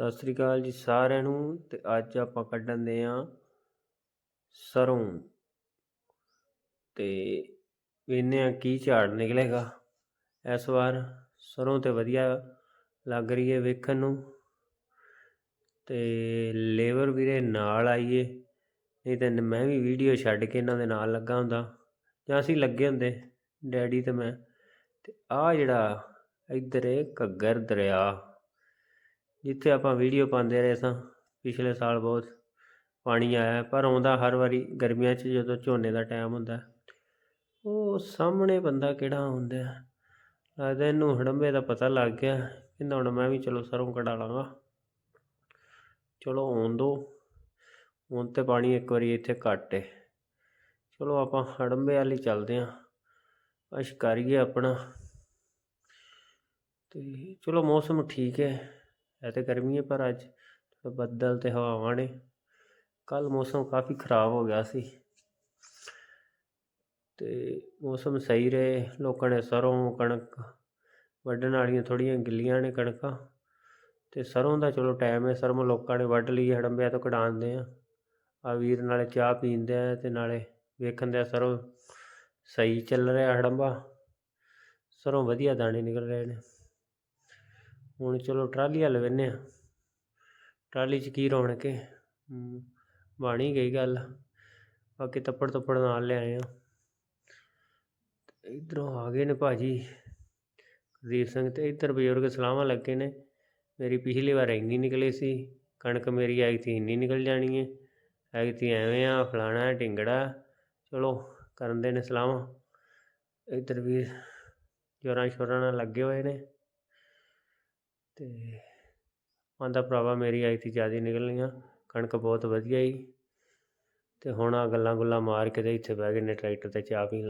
ਸਤਿ ਸ੍ਰੀ ਅਕਾਲ ਜੀ ਸਾਰਿਆਂ ਨੂੰ ਤੇ ਅੱਜ ਆਪਾਂ ਕੱਢਣ ਦੇ ਆ ਸਰੋਂ। ਤੇ ਵੇਖਦੇ ਆ ਕੀ ਝਾੜ ਨਿਕਲੇਗਾ। ਇਸ ਵਾਰ ਸਰੋਂ ਤੇ ਵਧੀਆ ਲੱਗ ਰਹੀ ਹੈ ਵੇਖਣ ਨੂੰ। ਤੇ ਲੇਬਰ ਵੀਰੇ ਨਾਲ ਆਈਏ, ਨਹੀਂ ਤਾਂ ਮੈਂ ਵੀ ਵੀਡੀਓ ਛੱਡ ਕੇ ਇਹਨਾਂ ਦੇ ਨਾਲ ਲੱਗਾ ਹੁੰਦਾ। ਜਾਂ ਅਸੀਂ ਲੱਗੇ ਹੁੰਦੇ, ਡੈਡੀ ਤੇ ਮੈਂ। ਤੇ ਆ ਜਿਹੜਾ ਇੱਧਰ ਹੈ ਘੱਗਰ ਦਰਿਆ। ਜਿੱਥੇ ਆਪਾਂ ਵੀਡੀਓ ਪਾਉਂਦੇ ਰਹੇ ਸਾਂ, ਪਿਛਲੇ ਸਾਲ ਬਹੁਤ ਪਾਣੀ ਆਇਆ, ਪਰ ਆਉਂਦਾ ਹਰ ਵਾਰੀ ਗਰਮੀਆਂ 'ਚ ਜਦੋਂ ਝੋਨੇ ਦਾ ਟਾਈਮ ਹੁੰਦਾ, ਉਹ ਸਾਹਮਣੇ ਬੰਦਾ ਕਿਹੜਾ ਹੁੰਦਾ ਲੱਗਦਾ ਇਹਨੂੰ ਹੜੰਬੇ ਦਾ ਪਤਾ ਲੱਗ ਗਿਆ, ਕਹਿੰਦਾ ਹੁਣ ਮੈਂ ਵੀ ਚਲੋ ਸਰੋਂ ਕਢਾ ਲਾਂਗਾ ਚਲੋ ਆਉਣ ਦੋ, ਹੁਣ ਤੇ ਪਾਣੀ ਇੱਕ ਵਾਰੀ ਇੱਥੇ ਘੱਟ ਹੈ ਚਲੋ ਆਪਾਂ ਹੜੰਬੇ ਵਾਲੀ ਚੱਲਦੇ ਹਾਂ, ਅਸ਼ ਕਰੀਏ ਆਪਣਾ। ਤੇ ਚਲੋ ਮੌਸਮ ਠੀਕ ਹੈ। ਹੈ ਤੇ ਗਰਮੀ ਹੈ, ਪਰ ਅੱਜ ਥੋੜ੍ਹਾ ਬੱਦਲ ਤੇ ਹਵਾਵਾਂ ਨੇ। ਕੱਲ ਮੌਸਮ ਕਾਫੀ ਖਰਾਬ ਹੋ ਗਿਆ ਸੀ। ਤੇ ਮੌਸਮ ਸਹੀ ਰਹੇ, ਲੋਕਾਂ ਨੇ ਸਰੋਂ, ਕਣਕ ਵੱਢਣ ਵਾਲੀਆਂ ਥੋੜ੍ਹੀਆਂ ਗਿੱਲੀਆਂ ਨੇ ਕਣਕਾਂ। ਤੇ ਸਰੋਂ ਦਾ ਚਲੋ ਟਾਈਮ ਹੈ, ਸਰੋਂ ਲੋਕਾਂ ਨੇ ਵੱਢ ਲਈ ਹੜੰਬਿਆਂ ਤੋਂ ਕਢਾਉਂਦੇ ਆ ਆ ਵੀਰ ਨਾਲੇ ਚਾਹ ਪੀਂਦੇ ਆ ਤੇ ਨਾਲੇ ਵੇਖਣ ਦੇ ਸਰੋਂ ਸਹੀ ਚੱਲ ਰਿਹਾ ਹੜੰਬਾ। ਸਰੋਂ ਵਧੀਆ ਦਾਣੇ ਨਿਕਲ ਰਹੇ ਨੇ। ਹੁਣ ਚਲੋ ਟਰਾਲੀ ਵੱਲ ਵੇਨੇ ਆ। ਟਰਾਲੀ 'ਚ ਕੀ ਰੌਣਕ ਹੈ ਬਾਣੀ ਗਈ ਗੱਲ। ਬਾਕੀ ਤੱਪੜ ਤੱਪੜ ਨਾਲ ਲਿਆਏ ਆ। ਇਧਰੋਂ ਆ ਗਏ ਨੇ ਭਾਜੀ। ਕੁਲਦੀਪ ਸਿੰਘ ਤੇ ਇੱਧਰ ਬਜ਼ੁਰਗ ਸਲਾਹਾਂ ਲੱਗੇ ਨੇ। ਮੇਰੀ ਪਿਛਲੀ ਵਾਰ ਇੰਨੀ ਨਿਕਲੀ ਸੀ। ਕਣਕ ਮੇਰੀ ਆਈ ਸੀ ਇੰਨੀ ਨਿਕਲ ਜਾਣੀ ਹੈ ਆਈ ਸੀ ਐਵੇਂ ਆ, ਫਲਾਣਾ, ਢਿੰਗੜਾ। ਚਲੋ, ਕਰਨ ਦੇ ਨੇ ਸਲਾਹਾਂ। ਇੱਧਰ ਵੀ ਜੋਰਾਂ ਸ਼ੋਰਾਂ ਨਾਲ ਲੱਗੇ ਹੋਏ ਨੇ। ਤੇ ਆਂਦਾ ਭਰਾਵਾ ਮੇਰੀ ਆਈ ਸੀ ਜ਼ਿਆਦਾ ਨਿਕਲਣੀਆਂ, ਕਣਕ ਬਹੁਤ ਵਧੀਆ ਹੀ ਅਤੇ ਹੁਣ ਆਹ ਗੱਲਾਂ ਗੁੱਲਾਂ ਮਾਰ ਕੇ ਤੇ ਇੱਥੇ ਬਹਿ ਗਏ ਨੇ ਟਰੈਕਟਰ ਤੇ ਚਾਹ ਪੀਣ